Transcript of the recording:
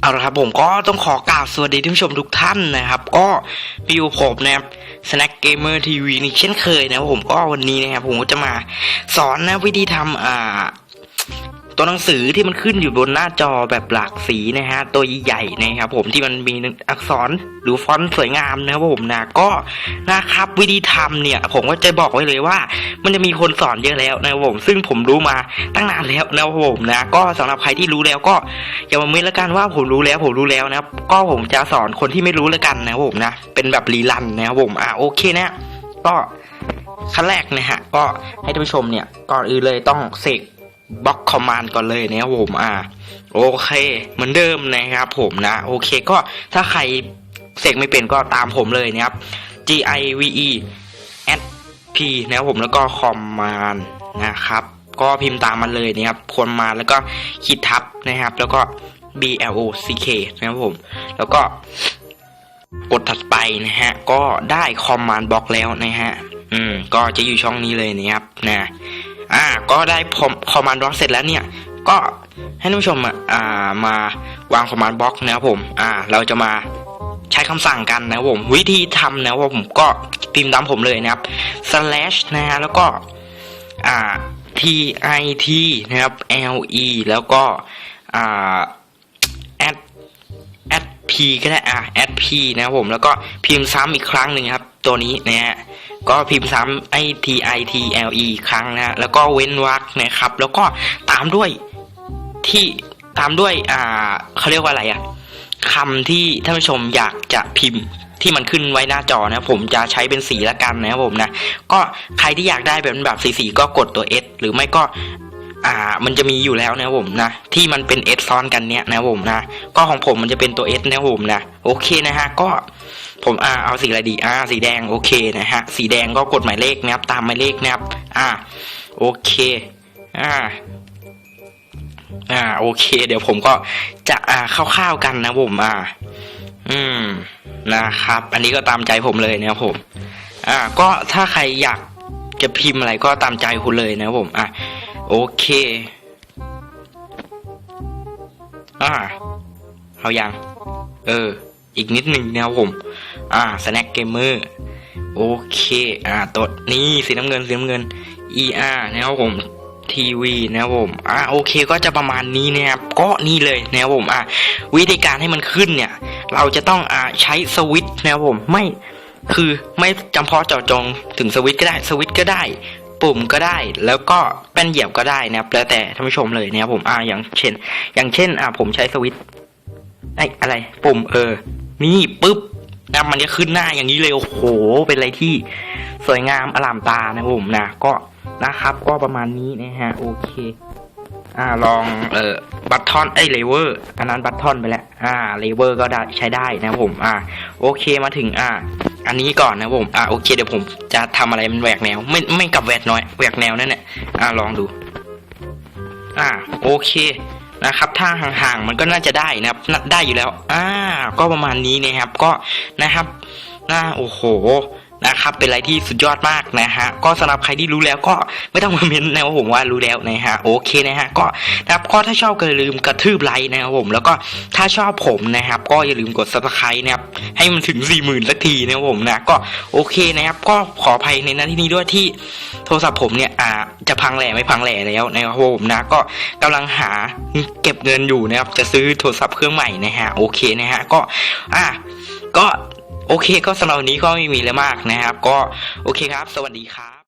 เอาละครับผมก็ต้องขอกล่าวสวัสดีท่านผู้ชมทุกท่านนะครับ ก็มีอยู่ผมนะครับ Snack Gamer TV นี่เช่นเคยนะครับผมก็วันนี้นะครับผมก็จะมาสอนนะวิธีทำอ่า ตัวหนังสือที่มันขึ้นอยู่บนหน้าจอแบบหลากสีนะฮะตัวใหญ่ๆนะครับผมที่มันมีอักษรหรือฟอนต์สวยงามนะครับผมนะก็นะครับวิธีทำเนี่ย ผมก็จะบอกไว้เลยว่า มันจะมีคนสอนเยอะแล้วนะครับผมซึ่งผมรู้มาตั้งนานแล้วนะครับผมนะ ก็สำหรับใครที่รู้แล้วก็อย่ามาเม้นละกันว่าผมรู้แล้วผมรู้แล้วนะครับก็ผมจะสอนคนที่ไม่รู้ละกันนะครับผมนะเป็นแบบรีลันนะครับผมอะโอเคนะก็ขั้นแรกนะฮะก็ให้ท่านผู้ชมเนี่ยก่อนอื่นเลยต้องเสก บล็อกคอมมานด์ก่อนเลยนะครับผมอ่าโอเค เหมือนเดิมนะครับผมนะ โอเคก็ถ้าใครเสกไม่เป็นก็ตามผมเลยนะครับ G I V E S P นะครับผมแล้วก็คอมมานด์นะครับ ก็พิมพ์ตามมันเลยนะครับคอมมานด์แล้วก็ขีดทับนะครับ แล้วก็ B L O C K นะครับผม แล้วก็กดถัดไปนะฮะ ก็ได้คอมมานด์บล็อกแล้วนะฮะ อืม ก็จะอยู่ช่องนี้เลยนะครับ นะ ก็ได้คอมมานด์บล็อกเสร็จแล้วเนี่ย ก็ให้ท่านผู้ชมอะอ่ามาวางคอมมานด์บล็อกนะครับผม อ่า เราจะมาใช้คำสั่งกันนะครับผม วิธีทำนะครับผมก็พิมพ์ตามผมเลยนะครับ slash นะฮะแล้วก็อ่า t i t นะครับ l e แล้วก็อ่า at at p ก็ได้อะ at p นะครับผมแล้วก็พิมพ์ซ้ำอีกครั้งหนึ่งครับ ตัวนี้นะฮะ ก็พิมพ์ซ้ำไอ t i t l e ครั้งนะฮะแล้วก็เว้นวรรคนะครับ แล้วก็ตามด้วยที่ตามด้วยอ่าเขาเรียกว่าอะไรอะคำที่ท่านผู้ชมอยากจะพิมพ์ที่มันขึ้นไว้หน้าจอนะผมจะใช้เป็นสีละกันนะครับผมนะ ก็ใครที่อยากได้แบบแบบสีๆก็กดตัว S หรือไม่ก็ อ่า มันจะมีอยู่แล้วนะผมนะ ที่มันเป็น S ซ้อนกันเนี้ยนะผมนะ ก็ของผมมันจะเป็นตัว S นะผมนะ โอเคนะฮะ ก็ผมอ่าเอาสีอะไรดีอ่าสีแดงโอเคนะฮะ สีแดงก็กดหมายเลขนะครับ ตามหมายเลขนะครับ อ่า โอเค อ่าอ่าโอเค เดี๋ยวผมก็จะอ่าคร่าวๆกันนะผมอ่า อืมนะครับ อันนี้ก็ตามใจผมเลยนะครับผม อ่า ก็ถ้าใครอยากจะพิมพ์อะไรก็ตามใจคุณเลยนะครับผม อะ โอเค อ่าเอายังเออ อีกนิดหนึ่งนะครับผม อ่า snack gamer โอเค อ่าตัวนี้สีน้ำเงินสีน้ำเงิน er นะครับผมทีวีนะครับผม อ่าโอเคก็จะประมาณนี้นะครับ ก็นี่เลยนะครับผม อ่าวิธีการให้มันขึ้นเนี่ย เราจะต้องอ่าใช้สวิตช์นะครับผม ไม่ คือไม่จำเพาะเจาะจงถึงสวิตช์ก็ได้ สวิตช์ก็ได้ ปุ่มก็ได้ แล้วก็แป้นเหยียบก็ได้นะครับ แล้วแต่ท่านผู้ชมเลยนะครับผมอ่าอย่างเช่น อย่างเช่น อ่าผมใช้สวิตไอ้อะไร ปุ่มเออ นี่ปุ๊บนะมันจะขึ้นหน้าอย่างนี้เลยโอ้โห เป็นอะไรที่สวยงามอลามตานะผมนะก็นะครับ ก็ประมาณนี้นะฮะโอเค อ่าลองเอ่อบัตทอนเอ้ยเลเวอร์อันนั้นบัตทอนไปแล้ว อ่าเลเวอร์ก็ได้ใช้ได้นะผม อ่า โอเคมาถึงอ่า อันนี้ก่อนนะผมอ่าโอเคเดี๋ยวผมจะทำอะไรมันแหวกแนว ไม่ไม่กลับแหวกน้อยแหวกแนวนั่นแหละอ่าลองดู อ่าโอเคนะครับถ้าห่างๆมันก็น่าจะได้นะครับได้อยู่แล้ว อ่า ก็ประมาณนี้นะครับ ก็นะครับน่าโอ้โห นะครับ เป็นอะไรที่สุดยอดมากนะฮะ ก็สำหรับใครที่รู้แล้วก็ไม่ต้องมาเม้นนะครับผมว่ารู้แล้วนะฮะ โอเคนะฮะ ก็นะครับก็ถ้าชอบก็อย่าลืมกระทืบไลค์นะครับผม แล้วก็ถ้าชอบผมนะครับ ก็อย่าลืมกด subscribe นะครับ ให้มันถึง4 0,000สักทีนะครับผมนะ ก็โอเคนะครับ ก็ขออภัยในหน้าที่นี้ด้วยที่โทรศัพท์ผมเนี่ยอ่าจะพังแหล่ไม่พังแหล่แล้วนะครับผมนะ ก็กำลังหาเก็บเงินอยู่นะครับ จะซื้อโทรศัพท์เครื่องใหม่นะฮะ โอเคนะฮะ ก็อ่าก็ โอเคก็สำหรับวันนี้ก็ไม่มีอะไรมากนะครับ ก็โอเคครับ สวัสดีครับ